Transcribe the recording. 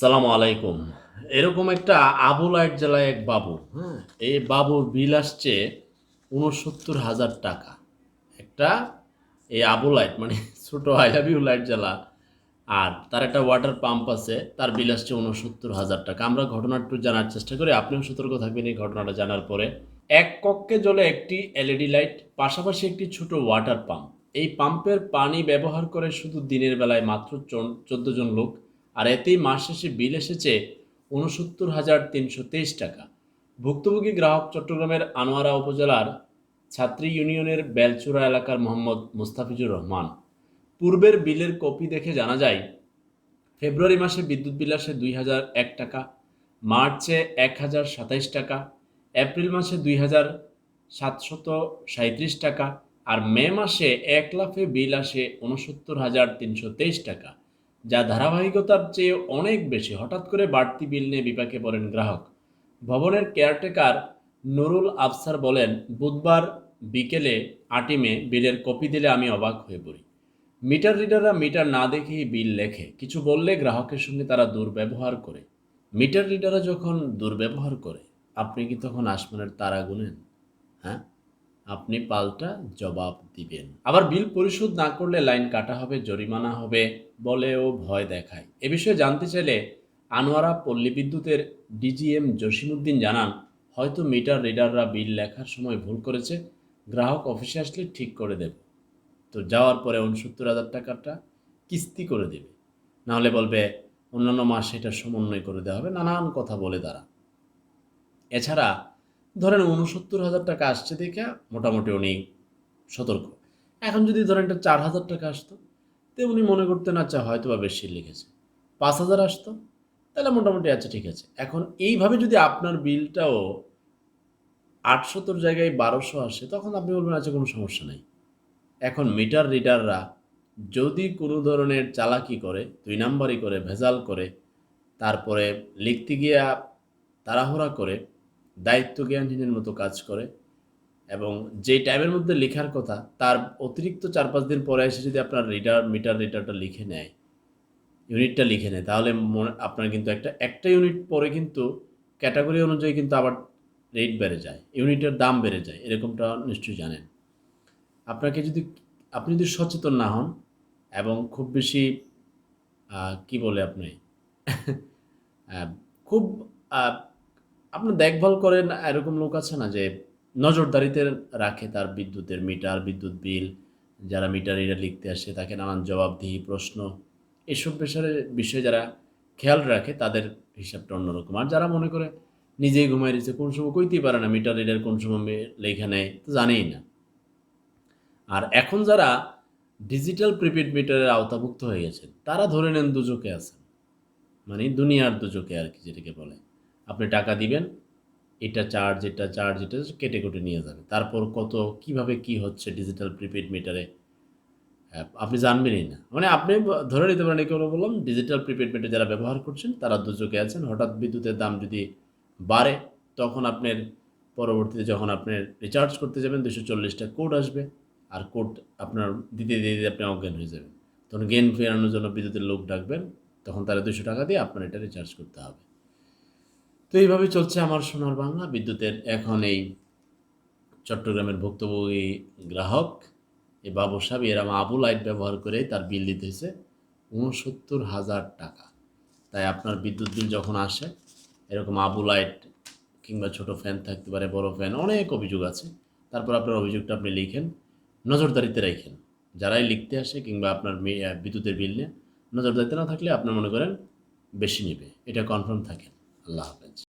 সালাম আলাইকুম। এরকম একটা আবুলাইট জেলায় এক বাবু হ্যাঁ এই বাবুর বিল আসছে উনসত্তর হাজার টাকা। একটা এই আবুলাইট মানে ছোটো আই লাভ লাইট জেলা, আর তার একটা ওয়াটার পাম্প আছে, তার বিল আসছে উনসত্তর হাজার টাকা। আমরা ঘটনাটা জানার চেষ্টা করি, আপনিও সতর্ক থাকবেন এই ঘটনাটা জানার পরে। এক কক্ষে জ্বলে একটি এলইডি লাইট, পাশাপাশি একটি ছোট ওয়াটার পাম্প। এই পাম্পের পানি ব্যবহার করে শুধু দিনের বেলায় মাত্র চোদ্দ জন লোক আর এতেই মাস শেষে বিল এসেছে উনসত্তর হাজার তিনশো তেইশ টাকা। ভুক্তভোগী গ্রাহক চট্টগ্রামের আনোয়ারা উপজেলার ছাত্রী ইউনিয়নের বেলচুরা এলাকার মোহাম্মদ মুস্তাফিজুর রহমান। পূর্বের বিলের কপি দেখে জানা যায়, ফেব্রুয়ারি মাসে বিদ্যুৎ বিল আসে দুই হাজার এক টাকা, মার্চে এক হাজার সাতাইশ টাকা, এপ্রিল মাসে দুই হাজার সাতশত সাঁত্রিশ টাকা, আর মে মাসে এক লাফে বিল আসে উনসত্তর হাজার তিনশো তেইশ টাকা। যা ধারাবাহিকতার চেয়ে অনেক বেশি। হঠাৎ করে বাড়তি বিল নিয়ে বিপাকে পড়েন গ্রাহক। ভবনের কেয়ারটেকার নুরুল আফসার বলেন, বুধবার বিকেলে আটই মে বিলের কপি দিলে আমি অবাক হয়ে পড়ি। মিটার রিডাররা মিটার না দেখেই বিল লেখে। কিছু বললে গ্রাহকের সঙ্গে তারা দুর্ব্যবহার করে। মিটার রিডাররা যখন দুর্ব্যবহার করে, আপনি কি তখন আসমানের তারা গুনেন হ্যাঁ? আপনি পাল্টা জবাব দিবেন। আবার বিল পরিশোধ না করলে লাইন কাটা হবে, জরিমানা হবে বলেও ভয় দেখায়। এ বিষয়ে জানতে চাইলে আনোয়ারা পল্লী বিদ্যুতের ডিজিএম জসিমউদ্দিন জানান, হয়তো মিটার রিডাররা বিল লেখার সময় ভুল করেছে, গ্রাহক অফিসে আসলে ঠিক করে দেবে। তো যাওয়ার পরে উনসত্তর হাজার টাকাটা কিস্তি করে দেবে। নাহলে বলবে, অন্যান্য মাসে এটা সমন্বয় করে দেওয়া হবে। নানান কথা বলে তারা। এছাড়া ধরেন উনসত্তর হাজার টাকা আসছে দেখে মোটামুটি উনি সতর্ক। এখন যদি ধরেন এটা চার হাজার টাকা আসতো তো উনি মনে করতেন আচ্ছা হয়তো বা বেশি লিখেছে। পাঁচ হাজার আসতো, তাহলে মোটামুটি আচ্ছা ঠিক আছে। এখন এইভাবে যদি আপনার বিলটাও আটশোতর জায়গায় বারোশো আসে, তখন আপনি বলবেন আচ্ছা কোনো সমস্যা নেই। এখন মিটার রিডাররা যদি কোনো ধরনের চালাকি করে, দুই নাম্বারই করে, ভেজাল করে, তারপরে লিখতে গিয়া তাড়াহুড়া করে দায়িত্ব জ্ঞানহীনের মতো কাজ করে এবং যে টাইমের মধ্যে লেখার কথা, তার অতিরিক্ত চার পাঁচ দিন পরে এসে যদি আপনার রিডার মিটার রিডারটা লিখে নেয় ইউনিটটা লিখে নেয়, তাহলে আপনার কিন্তু একটা একটা ইউনিট পরে কিন্তু ক্যাটাগরি অনুযায়ী কিন্তু আবার রেট বেড়ে যায় ইউনিটের দাম বেড়ে যায়, এরকমটা নিশ্চয়ই জানেন। আপনাকে যদি, আপনি যদি সচেতন না হন এবং খুব বেশি কি বলে আপনি? খুব আহ, আপনি দেখভাল করেন এরকম লোক আছে না যে নজরদারিতে রাখে তার বিদ্যুতের মিটার বিদ্যুৎ বিল যারা মিটার এটা লিখতে আসে তাকে নানান জবাবদিহি প্রশ্ন এসব বিষয়ে বিষয়ে যারা খেয়াল রাখে তাদের হিসাবটা অন্যরকম। আর যারা মনে করে নিজেই ঘুমাই দিচ্ছে কোন সময় কইতেই পারে না মিটার রিডার কোন সময় লেখা নেয় তো জানেই না। আর এখন যারা ডিজিটাল প্রিপেড মিটারের আওতাভুক্ত হয়ে গেছেন তারা ধরে নেন দুজকে আছেন। মানে দুনিয়ার দুজকে আর কি যেটাকে বলে। আপনি টাকা দিবেন, এটা চার্জ এটা চার্জ এটা কেটে কেটে নিয়ে যাবে। তারপর কত, কীভাবে কি হচ্ছে ডিজিটাল প্রিপেড মিটারে আপনি জানবেনই না। মানে আপনি ধরে নিতে পারেন কেউ বললাম ডিজিটাল প্রিপেড মিটার যারা ব্যবহার করছেন, তারা দুচোখে আছেন। হঠাৎ বিদ্যুতের দাম যদি বাড়ে, তখন আপনার পরবর্তীতে যখন আপনি রিচার্জ করতে যাবেন দুশো চল্লিশটা কোড আসবে। আর কোড আপনার দিতে দিতে দিতে আপনি অজ্ঞান হয়ে যাবেন। তখন গেন ফেরানোর জন্য বিদ্যুতের লোক ডাকবেন, তখন তারা দুশো টাকা দিয়ে আপনার এটা রিচার্জ করতে হবে। তো এইভাবে চলছে আমার সোনার বাংলা। বিদ্যুতের এখন এই চট্টগ্রামের ভুক্তভোগী গ্রাহক এই বাবু সাহেব এরম আবু লাইট ব্যবহার করে তার বিল দিতে হয়েছে উনসত্তর হাজার টাকা। তাই আপনার বিদ্যুৎ বিল যখন আসে, এরকম আবু লাইট কিংবা ছোট ফ্যান থাকতে পারে, বড় ফ্যান, অনেক অভিযোগ আছে। তারপর আপনার অভিযোগটা আপনি লিখেন, নজরদারিতে রাখেন। যারাই লিখতে আসে কিংবা আপনার বিদ্যুতের বিল নিয়ে, নজরদারিতে না থাকলে আপনার মনে করেন বেশি নেবে। এটা কনফার্ম থাকেন। আল্লাহ হাফেজ।